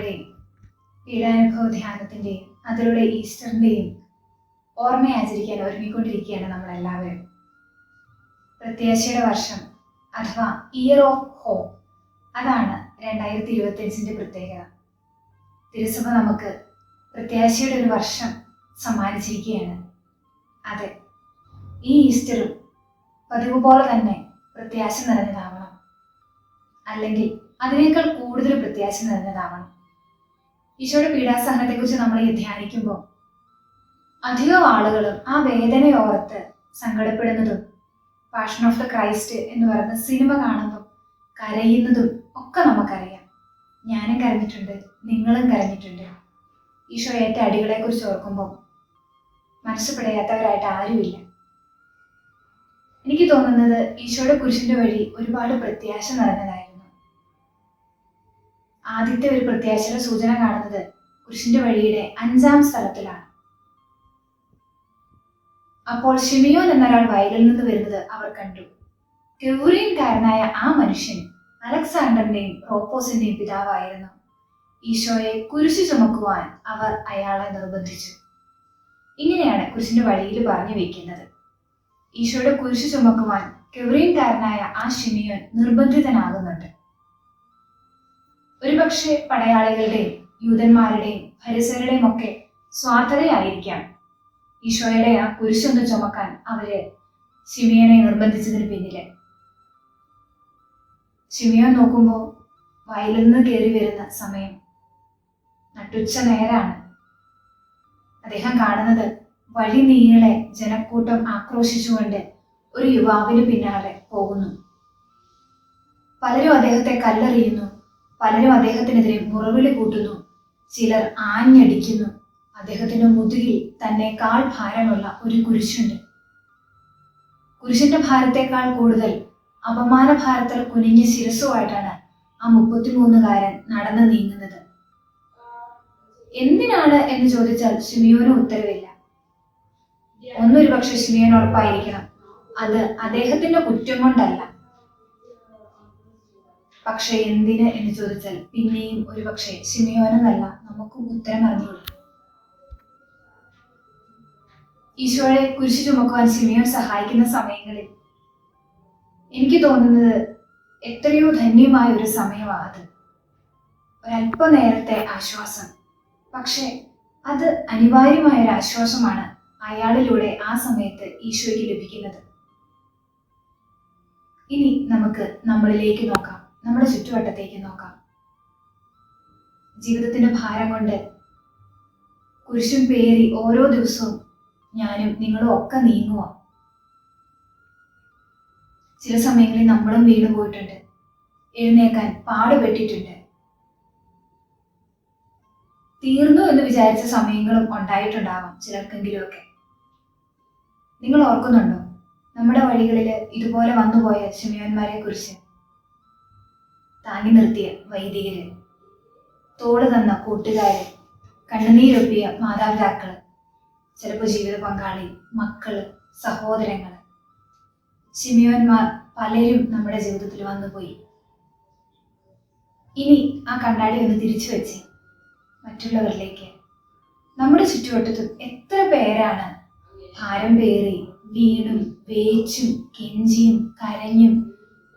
പീഡാനുഭവ ധ്യാനത്തിന്റെയും അതിലൂടെ ഈസ്റ്ററിന്റെയും ഓർമ്മ ആചരിക്കാൻ ഒരുങ്ങിക്കൊണ്ടിരിക്കുകയാണ് നമ്മളെല്ലാവരും. പ്രത്യാശയുടെ വർഷം അഥവാ ഇയർ ഓഫ് ഹോപ്പ് അതാണ് രണ്ടായിരത്തി ഇരുപത്തിയഞ്ചിന്റെ പ്രത്യേകത. തിരുസഭ നമുക്ക് പ്രത്യാശയുടെ ഒരു വർഷം സമ്മാനിച്ചിരിക്കുകയാണ്. അതെ ഈ ഈസ്റ്ററും പതിവ് പോലെ തന്നെ പ്രത്യാശ നിറഞ്ഞതാവണം. അല്ലെങ്കിൽ അതിനേക്കാൾ കൂടുതൽ പ്രത്യാശ നിറഞ്ഞതാവണം. ഈശോയുടെ പീഡാസഹനത്തെക്കുറിച്ച് നമ്മൾ ധ്യാനിക്കുമ്പോൾ അധികം ആളുകളും ആ വേദനയോർത്ത് സങ്കടപ്പെടുന്നതും പാഷൻ ഓഫ് ദ ക്രൈസ്റ്റ് എന്ന് പറയുന്ന സിനിമ കാണുമ്പോൾ കരയുന്നതും ഒക്കെ നമുക്കറിയാം. ഞാനും കരഞ്ഞിട്ടുണ്ട് നിങ്ങളും കരഞ്ഞിട്ടുണ്ട്. ഈശോ ഏറ്റ അടികളെക്കുറിച്ച് ഓർക്കുമ്പോൾ മനസ്സ് പിടയാത്തവരായിട്ട് ആരുമില്ല. എനിക്ക് തോന്നുന്നത് ഈശോയുടെ കുരിശിന്റെ വഴി ഒരുപാട് പ്രത്യാശ നിറഞ്ഞതായിരുന്നു ആദ്യത്തെ ഒരു പ്രത്യാശയുടെ സൂചന കാണുന്നത് കുരിശിന്റെ വഴിയുടെ അഞ്ചാം സ്ഥലത്തിലാണ്. അപ്പോൾ ഷിമിയോൻ എന്നൊരാൾ വയലിൽ നിന്ന് വരുന്നത് അവർ കണ്ടു. കെവൂറിയൻകാരനായ ആ മനുഷ്യൻ അലക്സാണ്ടറിന്റെയും റോപ്പോസിന്റെയും പിതാവായിരുന്നു. ഈശോയെ കുരിശു ചുമക്കുവാൻ അവർ അയാളെ നിർബന്ധിച്ചു. ഇങ്ങനെയാണ് കുരിശിന്റെ വഴിയിൽ പറഞ്ഞു വെക്കുന്നത്. ഈശോയുടെ കുരിശു ചുമക്കുവാൻ കെവറിയൻകാരനായ ആ ഷിമിയോൻ നിർബന്ധിതനാകുന്നുണ്ട്. ഒരുപക്ഷെ പടയാളികളുടെ യൂതന്മാരുടെയും ഹരിസരുടെയും ഒക്കെ സ്വാർത്ഥതയായിരിക്കാം. ഈശോയുടെ ആ കുരിശൊന്ന് ചുമക്കാൻ അവർ ശിമിയനെ നിർബന്ധിച്ചതിന് പിന്നിൽ. ഷിമിയോൻ നോക്കുമ്പോൾ വയലിൽ നിന്ന് കയറി വരുന്ന സമയം. നട്ടുച്ച നേരാണ്. അദ്ദേഹം കാണുന്നത് വഴി നീളെ ജനക്കൂട്ടം ആക്രോശിച്ചുകൊണ്ട് ഒരു യുവാവിന് പിന്നാലെ പോകുന്നു. പലരും അദ്ദേഹത്തെ കല്ലെറിയുന്നു. പലരും അദ്ദേഹത്തിനെതിരെ മുറവിളി കൂട്ടുന്നു. ചിലർ ആഞ്ഞടിക്കുന്നു. അദ്ദേഹത്തിന്റെ മുതുകിൽ കാൽ ഭാരമുള്ള ഒരു കുരിശുണ്ട്. കുരിശിന്റെ ഭാരത്തെക്കാൾ കൂടുതൽ അപമാന ഭാരത്തിൽ കുനിഞ്ഞ ശിരസുമായിട്ടാണ് ആ മുപ്പത്തിമൂന്നുകാരൻ നടന്നു നീങ്ങുന്നത്. എന്തിനാണ് എന്ന് ചോദിച്ചാൽ ഷിമിയോന് ഉത്തരവില്ല. ഒന്നൊരു പക്ഷെ ഷിമിയോൻ ഉറപ്പായിരിക്കണം. അത് അദ്ദേഹത്തിന്റെ കുറ്റം കൊണ്ടല്ല. പക്ഷെ എന്തിന് എന്ന് ചോദിച്ചാൽ പിന്നെയും ഒരു പക്ഷേ ഷിമിയോനെന്നല്ല നമുക്കും ഉത്തരം അറിഞ്ഞുകൂടാ. ഈശോയെ കുരിശു ചുമക്കുവാൻ ഷിമിയോൻ സഹായിക്കുന്ന സമയങ്ങളിൽ എനിക്ക് തോന്നുന്നത് എത്രയോ ധന്യമായ ഒരു സമയമാണ് അത്. ഒരല്പ നേരത്തെ ആശ്വാസം. പക്ഷെ അത് അനിവാര്യമായ ഒരു ആശ്വാസമാണ് അയാളിലൂടെ ആ സമയത്ത് ഈശോയ്ക്ക് ലഭിക്കുന്നത്. ഇനി നമുക്ക് നമ്മളിലേക്ക് നോക്കാം. നമ്മുടെ ചുറ്റുവട്ടത്തേക്ക് നോക്കാം. ജീവിതത്തിന്റെ ഭാരം കൊണ്ട് കുരിശും പേറി ഓരോ ദിവസവും ഞാനും നിങ്ങളും ഒക്കെ നീങ്ങുക ചില സമയങ്ങളിൽ നമ്മളും വീണു പോയിട്ടുണ്ട്. എഴുന്നേക്കാൻ പാടുപെട്ടിട്ടുണ്ട്. തീർന്നു എന്ന് വിചാരിച്ച സമയങ്ങളും ഉണ്ടായിട്ടുണ്ടാവാം ചിലർക്കെങ്കിലും ഒക്കെ നിങ്ങൾ ഓർക്കുന്നുണ്ടോ? നമ്മുടെ വഴികളിൽ ഇതുപോലെ വന്നുപോയ ശിമിയോന്മാരെ കുറിച്ച് താങ്ങി നിർത്തിയ വൈദികര് തോട് തന്ന കൂട്ടുകാര് കണ്ണുനീരൊപ്പിയ മാതാപിതാക്കൾ ചിലപ്പോൾ ജീവിത പങ്കാളി മക്കൾ സഹോദരങ്ങൾ. ശിമിയോന്മാർ പലരും നമ്മുടെ ജീവിതത്തിൽ വന്നുപോയി ഇനി ആ കണ്ണാടി ഒന്ന് തിരിച്ചു വെച്ച് മറ്റുള്ളവരിലേക്ക്. നമ്മുടെ ചുറ്റുവട്ടത്തും എത്ര പേരാണ് ഭാരം പേറി വീണും വേച്ചും കെഞ്ചിയും കരഞ്ഞും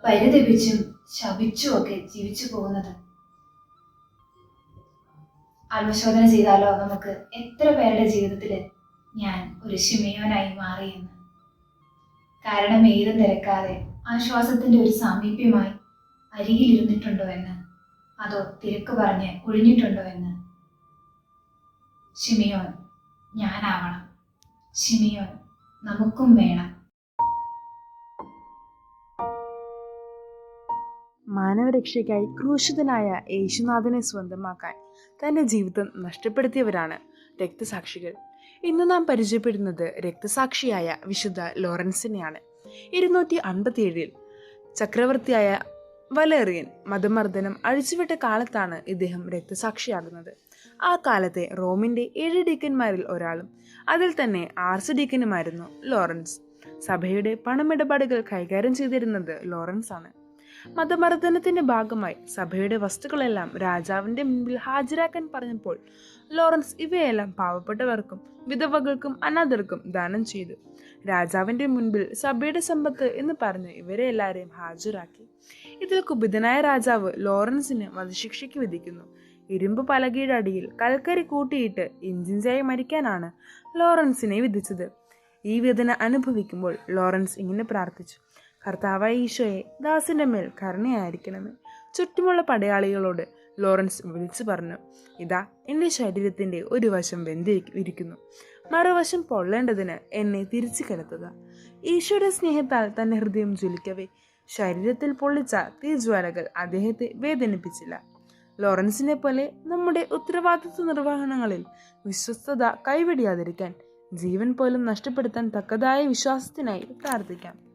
പരിതപിച്ചും ശപിച്ചും ഒക്കെ ജീവിച്ചു പോകുന്നത്. ആത്മശോധന ചെയ്താലോ നമുക്ക് എത്ര പേരുടെ ജീവിതത്തിൽ ഞാൻ ഒരു ശിമയോനായി മാറിയെന്ന് കാരണം ഏതും തിരക്കാതെ ആശ്വാസത്തിന്റെ ഒരു സാമീപ്യമായി അരികിലിരുന്നിട്ടുണ്ടോ എന്ന് അതോ തിരക്ക് പറഞ്ഞ് ഒഴിഞ്ഞിട്ടുണ്ടോ എന്ന്. ഷിമിയോൻ ഞാനാവണം. ഷിമിയോൻ നമുക്കും വേണം. മാനവരക്ഷയ്ക്കായി ക്രൂശിതനായ യേശുനാഥനെ സ്വന്തമാക്കാൻ തന്റെ ജീവിതം നഷ്ടപ്പെടുത്തിയവരാണ് രക്തസാക്ഷികൾ. ഇന്ന് നാം പരിചയപ്പെടുന്നത് രക്തസാക്ഷിയായ വിശുദ്ധ ലോറൻസിനെയാണ്. ഇരുന്നൂറ്റി അൻപത്തിയേഴിൽ ചക്രവർത്തിയായ വലേറിയൻ മതമർദ്ദനം അഴിച്ചുവിട്ട കാലത്താണ് ഇദ്ദേഹം രക്തസാക്ഷിയാകുന്നത്. ആ കാലത്തെ റോമിന്റെ ഏഴ് ഡീക്കന്മാരിൽ ഒരാളും അതിൽ തന്നെ ആർച്ച് ഡീക്കനുമായിരുന്നു ലോറൻസ്. സഭയുടെ പണമിടപാടുകൾ കൈകാര്യം ചെയ്തിരുന്നത് ലോറൻസ് ആണ് മതമർദ്ദനത്തിന്റെ ഭാഗമായി സഭയുടെ വസ്തുക്കളെല്ലാം രാജാവിന്റെ മുൻപിൽ ഹാജരാക്കാൻ പറഞ്ഞപ്പോൾ ലോറൻസ് ഇവയെല്ലാം പാവപ്പെട്ടവർക്കും വിധവകൾക്കും അനാഥർക്കും ദാനം ചെയ്തു. രാജാവിന്റെ മുൻപിൽ സഭയുടെ സമ്പത്ത് എന്ന് പറഞ്ഞ് ഇവരെ എല്ലാവരെയും ഹാജരാക്കി. ഇതിൽ കുപിതനായ രാജാവ് ലോറൻസിന് വധശിക്ഷയ്ക്ക് വിധിക്കുന്നു. ഇരുമ്പ് പലകയുടെ അടിയിൽ കൽക്കരി കൂട്ടിയിട്ട് ഇഞ്ചിഞ്ചായി മരിക്കാനാണ് ലോറൻസിനെ വിധിച്ചത്. ഈ വേദന അനുഭവിക്കുമ്പോൾ ലോറൻസ് ഇങ്ങനെ പ്രാർത്ഥിച്ചു. കർത്താവായ ഈശോയെ ദാസിന്റെ മേൽ കരുണയായിരിക്കണമേ. ചുറ്റുമുള്ള പടയാളികളോട് ലോറൻസ് വിളിച്ചു പറഞ്ഞു ഇതാ എന്റെ ശരീരത്തിന്റെ ഒരു വശം വെന്തി ഇരിക്കുന്നു. മറുവശം പൊള്ളേണ്ടതിന് എന്നെ തിരിച്ചു കിടത്തുക ഈശോയുടെ സ്നേഹത്താൽ തന്റെ ഹൃദയം ജ്വലിക്കവേ. ശരീരത്തിൽ പൊള്ളിച്ച തീജ്വാലകൾ അദ്ദേഹത്തെ വേദനിപ്പിച്ചില്ല. ലോറൻസിനെ പോലെ നമ്മുടെ ഉത്തരവാദിത്വ നിർവഹണങ്ങളിൽ വിശ്വസ്തത കൈവെടിയാതിരിക്കാൻ ജീവൻ പോലും നഷ്ടപ്പെടുത്താൻ തക്കതായ വിശ്വാസത്തിനായി പ്രാർത്ഥിക്കാം.